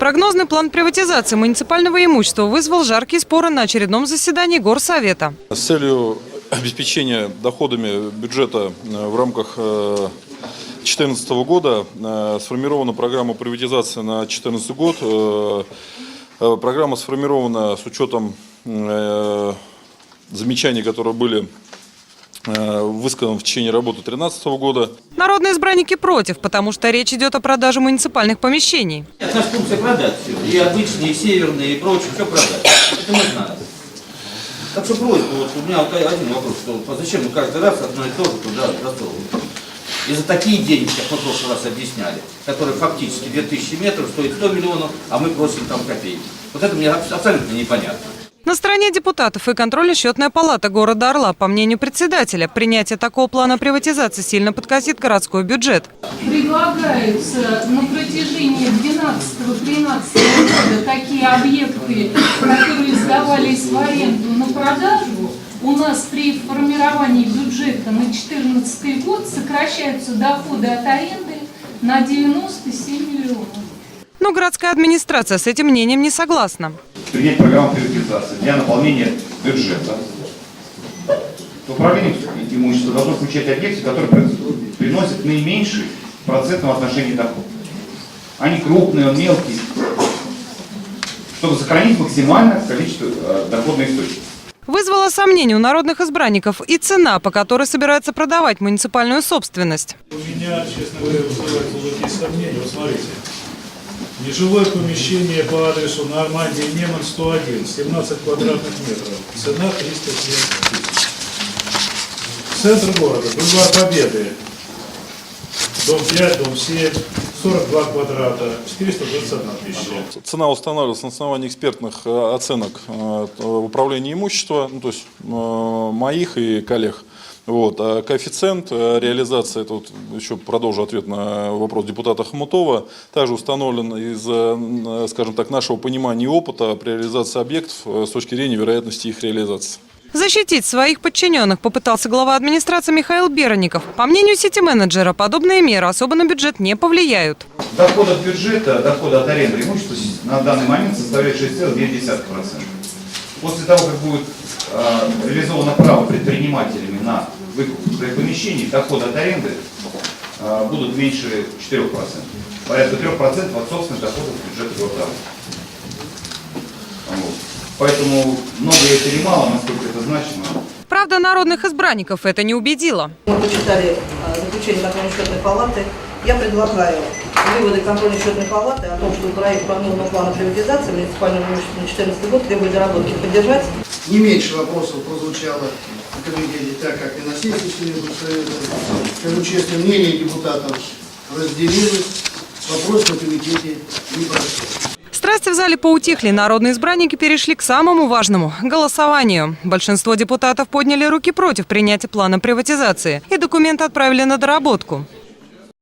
Прогнозный план приватизации муниципального имущества вызвал жаркие споры на очередном заседании Горсовета. С целью обеспечения доходами бюджета э, в рамках 2014 года э, сформирована программа приватизации на 2014 год. Э, э, Программа сформирована с учетом э, замечаний, которые были э, высказаны в течение работы 2013 года. Народные избранники против, потому что речь идет о продаже муниципальных помещений. Нет, наша функция продать все. И обычные, и северные, и прочее, все продать. Это мы знаем. Так что просьба, вот у меня вот один вопрос, что а зачем мы каждый раз одно и то же туда засовываем? И за такие деньги, как мы в прошлый раз объясняли, которые фактически 2000 метров стоит 100 миллионов, а мы просим там копейки. Вот это мне аб- абсолютно непонятно. На стороне депутатов и контрольно-счетная палата города Орла. По мнению председателя, принятие такого плана приватизации сильно подкосит городской бюджет. предлагаются на протяжении 12-13 года такие объекты, которые сдавались в аренду на продажу, у нас при формировании бюджета на 2014 год сокращаются доходы от аренды на 97 миллионов. Но городская администрация с этим мнением не согласна. Принять программу приватизации для наполнения бюджета, то управление имущества должно включать объекты, которые при- приносят наименьший в процентном отношении доход. Они крупные, он мелкий, чтобы сохранить максимальное количество э, доходной источника. Вызвало сомнение у народных избранников и цена, по которой собираются продавать муниципальную собственность. У меня, честно говоря, вызывает глубокие сомнения. Вот смотрите. Нежилое помещение по адресу на Арманде Неман 101, 17 квадратных метров. Цена 307 тысяч. Центр города, бульвар Победы. Дом 5, дом 7, 42 квадрата, 421 тысяча. Цена устанавливается на основании экспертных э, оценок э, управления имущества, ну, то есть э, моих и коллег. Вот. А коэффициент э, реализации, это вот еще продолжу ответ на вопрос депутата Хомутова, также установлен из, э, скажем так, нашего понимания и опыта при реализации объектов э, с точки зрения вероятности их реализации. Защитить своих подчиненных попытался глава администрации Михаил Берников. По мнению сити-менеджера, подобные меры особо на бюджет не повлияют. Доход от бюджета, доход от аренды имущества на данный момент составляет 6,2%. После того, как будет э, реализовано право предпринимателями на выкуп своих помещений, доходы от аренды э, будут меньше 4%. Порядка 3% от собственных доходов бюджета города. Вот. Поэтому много это или мало, насколько это значимо, Правда, народных избранников это не убедило. Мы почитали а, заключение контрольно-счетной палаты. Я предлагаю выводы контрольно-счетной палаты о том, что проект прогнозного плана приватизации муниципального имущества на 2014 год требует доработки поддержать. Не меньше вопросов прозвучало в комитете, так как и на сессии Союза Совета. Скажу честно, мнение депутатов разделилось. Вопрос на комитете не прошел. Страсти в зале поутихли, народные избранники перешли к самому важному – голосованию. Большинство депутатов подняли руки против принятия плана приватизации и документы отправили на доработку.